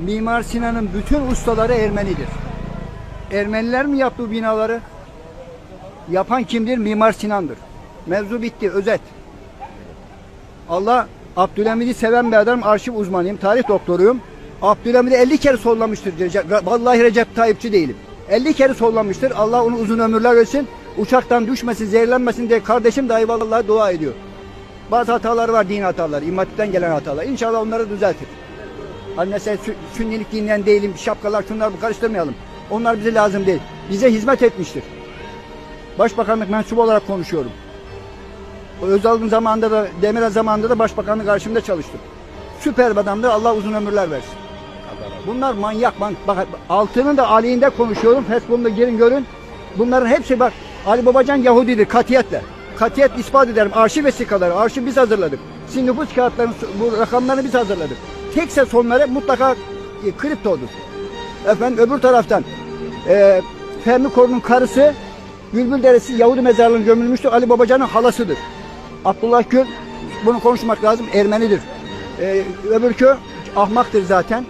Mimar Sinan'ın bütün ustaları Ermenidir. Ermeniler mi yaptı bu binaları? Yapan kimdir? Mimar Sinan'dır. Mevzu bitti, özet. Allah Abdülhamid'i seven bir adam, arşiv uzmanıyım, tarih doktoruyum. Abdülhamid'i 50 kere sollamıştır. Vallahi Recep Tayyipçi değilim. 50 kere sollamıştır. Allah onu uzun ömürler versin. Uçaktan düşmesin, zehirlenmesin diye kardeşim dahi vallahi dua ediyor. Bazı hatalar var, din hataları, immatipten gelen hatalar. İnşallah onları düzeltir. Hani mesela sü- sünnilik dinleyen değilim, şapkalar şunlar bu karıştırmayalım. Onlar bize lazım değil. Bize hizmet etmiştir. Başbakanlık mensubu olarak konuşuyorum. Özal'ın zamanında da Demirel zamanında da başbakanlık karşımda çalıştım. Süper bir adamdır. Allah uzun ömürler versin. Bunlar manyak man bak altının da aleyhinde konuşuyorum. Facebook'ta girin görün. Bunların hepsi bak Ali Babacan Yahudidir katiyetle. Katiyet ispat ederim. Arşiv vesikaları, arşiv biz hazırladık. Sizin nüfus kağıtlarını, bu rakamlarını biz hazırladık. Tekse sonları mutlaka e, kriptodur. Efendim öbür taraftan e, Fermi Korun'un karısı Bülbül Deresi Yahudi mezarlığına gömülmüştür. Ali Babacan'ın halasıdır. Abdullah Gül bunu konuşmak lazım. Ermenidir. Ee, öbürkü ahmaktır zaten.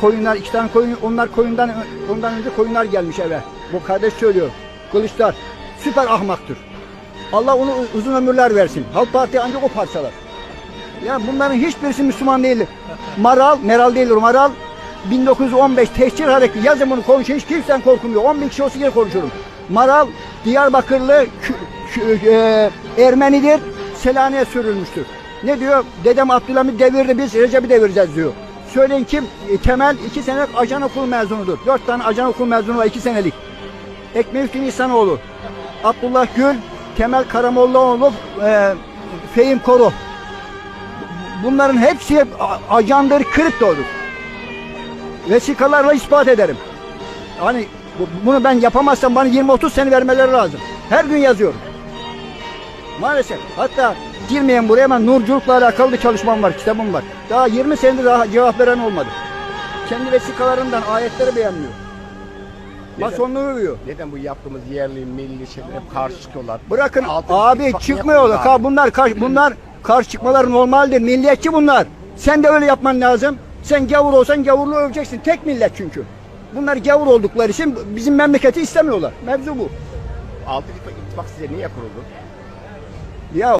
Koyunlar iki tane koyun onlar koyundan ondan önce koyunlar gelmiş eve. Bu kardeş söylüyor. Kılıçlar süper ahmaktır. Allah onu uzun ömürler versin. Halk Parti ancak o parçalar. Ya bunların hiçbirisi Müslüman değil. Maral, Meral değildir Maral. 1915 tehcir hareketi yazın bunu konuşun hiç kimsen korkmuyor. 10 bin kişi olsa yine konuşurum. Maral Diyarbakırlı e, Ermenidir. Selanik'e sürülmüştür. Ne diyor? Dedem Abdülhamit devirdi biz Recep'i devireceğiz diyor. Söyleyin kim? E, Temel 2 senelik ajan okul mezunudur. 4 tane ajan okul mezunu var 2 senelik. Ekmeğüstü İhsanoğlu. Abdullah Gül, Temel Karamollaoğlu, e, Fehim Koru. Bunların hepsi a- ajandır, kriptodur. Vesikalarla ispat ederim. Hani bu- bunu ben yapamazsam bana 20-30 sene vermeleri lazım. Her gün yazıyorum. Maalesef. Hatta girmeyen buraya ama nurculukla alakalı bir çalışmam var, kitabım var. Daha 20 senedir daha cevap veren olmadı. Kendi vesikalarından ayetleri beğenmiyor. Masonluğu övüyor. Neden bu yaptığımız yerli, milli şeyler hep karşı çıkıyorlar? Bırakın Altı abi çıkmıyorlar. Ka- bunlar karşı, bunlar karşı çıkmaları normaldir. Milliyetçi bunlar. Sen de öyle yapman lazım. Sen gavur olsan gavurluğu öveceksin. Tek millet çünkü. Bunlar gavur oldukları için bizim memleketi istemiyorlar. Mevzu bu. Altı ittifak size niye kuruldu? Ya